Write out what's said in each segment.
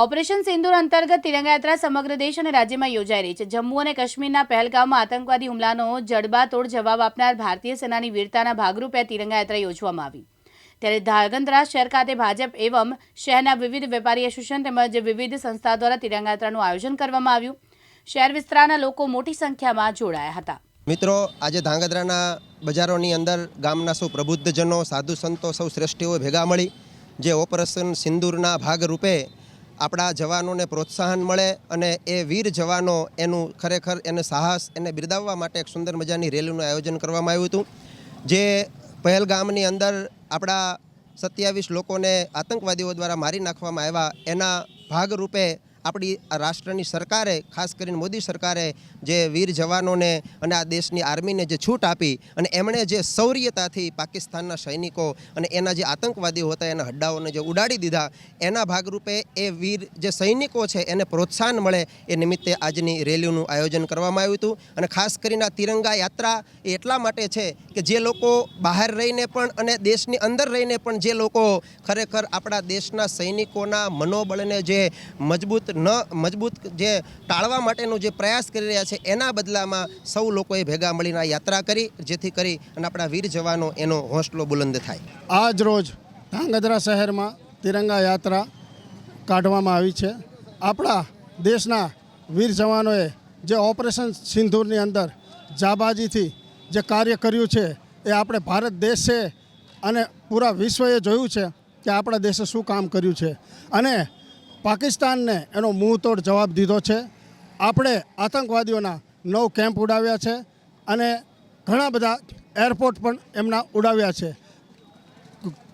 Operation સિંદૂર અંતર્ગત તિરંગાયાત્રા સમગ્ર દેશ અને રાજ્યમાં યોજાઈ રહી છે. જમ્મુ અને કાશ્મીરના પહેલગામમાં આતંકવાદી હુમલાનો જડબાતોડ જવાબ આપનાર ભારતીય સેનાની વીરતાના ભાગરૂપે આ તિરંગા યાત્રા યોજવામાં આવી. ત્યારે ધારગંદ્રા શહેર ખાતે ભાજપ એવમ શહેરના વિવિધ વેપારી એસોસિએશન તેમજ વિવિધ સંસ્થા દ્વારા તિરંગા યાત્રાનું આયોજન કરવામાં આવ્યું. શહેર વિસ્તારના લોકો મોટી સંખ્યામાં જોડાયા હતા. મિત્રો, આજે ધાંગધ્રાના બજારોની અંદર ગામના સૌ પ્રબુદ્ધજનો, સાધુ સંતો, સૌ શ્રેષ્ઠીઓ ભેગા મળી, જે ઓપરેશન સિંદૂરના ભાગરૂપે આપણા જવાનોને પ્રોત્સાહન મળે અને એ વીર જવાનો એનું ખરેખર એને સાહસ એને બિરદાવવા માટે એક સુંદર મજાની રેલીનું આયોજન કરવામાં આવ્યું હતું. જે પહેલગામની અંદર આપણા સત્યાવીસ લોકોને આતંકવાદીઓ દ્વારા મારી નાખવામાં આવ્યા. એના ભાગરૂપે આપણી રાષ્ટ્રની સરકારે, ખાસ કરીને મોદી સરકારે જે વીર જવાનોને અને આ દેશની આર્મીને જે છૂટ આપી અને એમણે જે શૌર્યતાથી પાકિસ્તાનના સૈનિકો અને એના જે આતંકવાદીઓ હતા, એના હડ્ડાઓને જે ઉડાડી દીધા, એના ભાગરૂપે એ વીર જે સૈનિકો છે એને પ્રોત્સાહન મળે એ નિમિત્તે આજની રેલીનું આયોજન કરવામાં આવ્યું હતું. અને ખાસ કરીને આ તિરંગા યાત્રા એ એટલા માટે છે કે જે લોકો બહાર રહીને પણ અને દેશની અંદર રહીને પણ જે લોકો ખરેખર આપણા દેશના સૈનિકોના મનોબળને જે મજબૂત ન, મજબૂત જે ટાળવા માટેનો જે પ્રયાસ કરી રહ્યા છે, એના બદલામાં સૌ લોકોએ ભેગા મળીને આ યાત્રા કરી, જેથી કરી અને આપણા વીર જવાનો એનો હોંસલો બુલંદ થાય. આજ રોજ ધાંગધ્રા શહેરમાં તિરંગા યાત્રા કાઢવામાં આવી છે. આપણા દેશના વીર જવાનોએ જે ઓપરેશન સિંધુરની અંદર જાબાજીથી જે કાર્ય કર્યું છે, એ આપણે ભારત દેશ છે અને પૂરા વિશ્વએ જોયું છે કે આપણા દેશે શું કામ કર્યું છે. અને પાકિસ્તાનને એનો મુંહતોડ જવાબ દીધો છે. આપણે આતંકવાદીઓના નવ કેમ્પ ઉડાવ્યા છે અને ઘણા બધા એરપોર્ટ પણ એમના ઉડાવ્યા છે.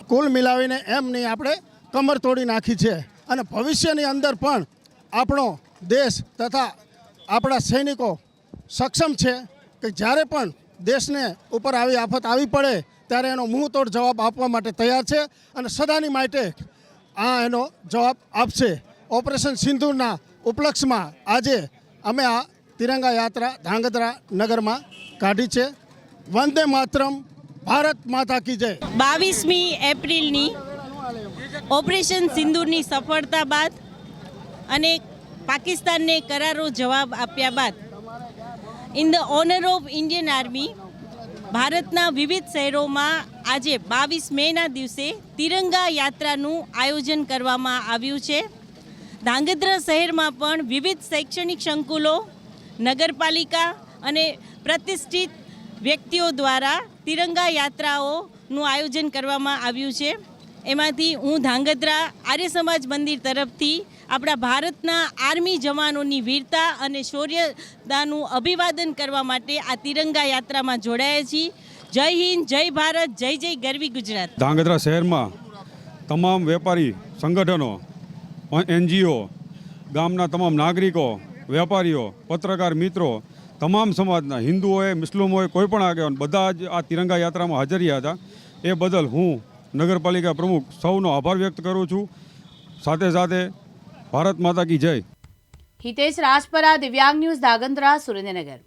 કુલ મિલાવીને એમની આપણે કમર તોડી નાખી છે. અને ભવિષ્યની અંદર પણ આપણો દેશ તથા આપણા સૈનિકો સક્ષમ છે કે જ્યારે પણ દેશને ઉપર આવી આફત આવી પડે, ત્યારે એનો મુંહતોડ જવાબ આપવા માટે તૈયાર છે. અને સદાની માટે આ એનો જવાબ આપશે. ઓપરેશન સિંધુના ઉપલક્ષમાં આજે અમે આ તિરંગા યાત્રા ધાંગધ્રા નગરમાં કાઢી છે. વંદે માતરમ, ભારત માતા કી જય. બાવીસમી એપ્રિલની ઓપરેશન સિંદૂરની સફળતા બાદ અને પાકિસ્તાનને કરારો જવાબ આપ્યા બાદ, in the honour of Indian army ભારતના વિવિધ શહેરોમાં આજે બાવીસ મેના દિવસે તિરંગા યાત્રાનું આયોજન કરવામાં આવ્યું છે. ધાંગધ્રા શહેરમાં પણ વિવિધ શૈક્ષણિક સંકુલો, નગરપાલિકા અને પ્રતિષ્ઠિત વ્યક્તિઓ દ્વારા તિરંગા યાત્રાઓનું આયોજન કરવામાં આવ્યું છે. એમાંથી હું ધાંગધ્રા આર્ય સમાજ મંદિર તરફથી આપણા ભારતના આર્મી જવાનોની વીરતા અને શૌર્યતાનું અભિવાદન કરવા માટે આ તિરંગા યાત્રામાં જોડાયા છીએ. જય હિન્દ, જય ભારત, જય જય ગરવી ગુજરાત. ધાંગધ્રા શહેરમાં તમામ વેપારી સંગઠનો, એનજીઓ, ગામના તમામ નાગરિકો, વેપારીઓ, પત્રકાર મિત્રો, તમામ સમાજના હિન્દુ હોય મુસ્લિમ હોય કોઈ પણ આગેવાન બધા જ આ તિરંગા યાત્રામાં હાજર રહ્યા હતા. એ બદલ હું નગરપાલિકા પ્રમુખ સૌનો આભાર વ્યક્ત કરું છું. સાથે સાથે ભારત માતા કી જય. હિતેશ રાજપરા, દિવ્યાંગ ન્યૂઝ ધાગંદ્રા સુરેન્દ્રનગર.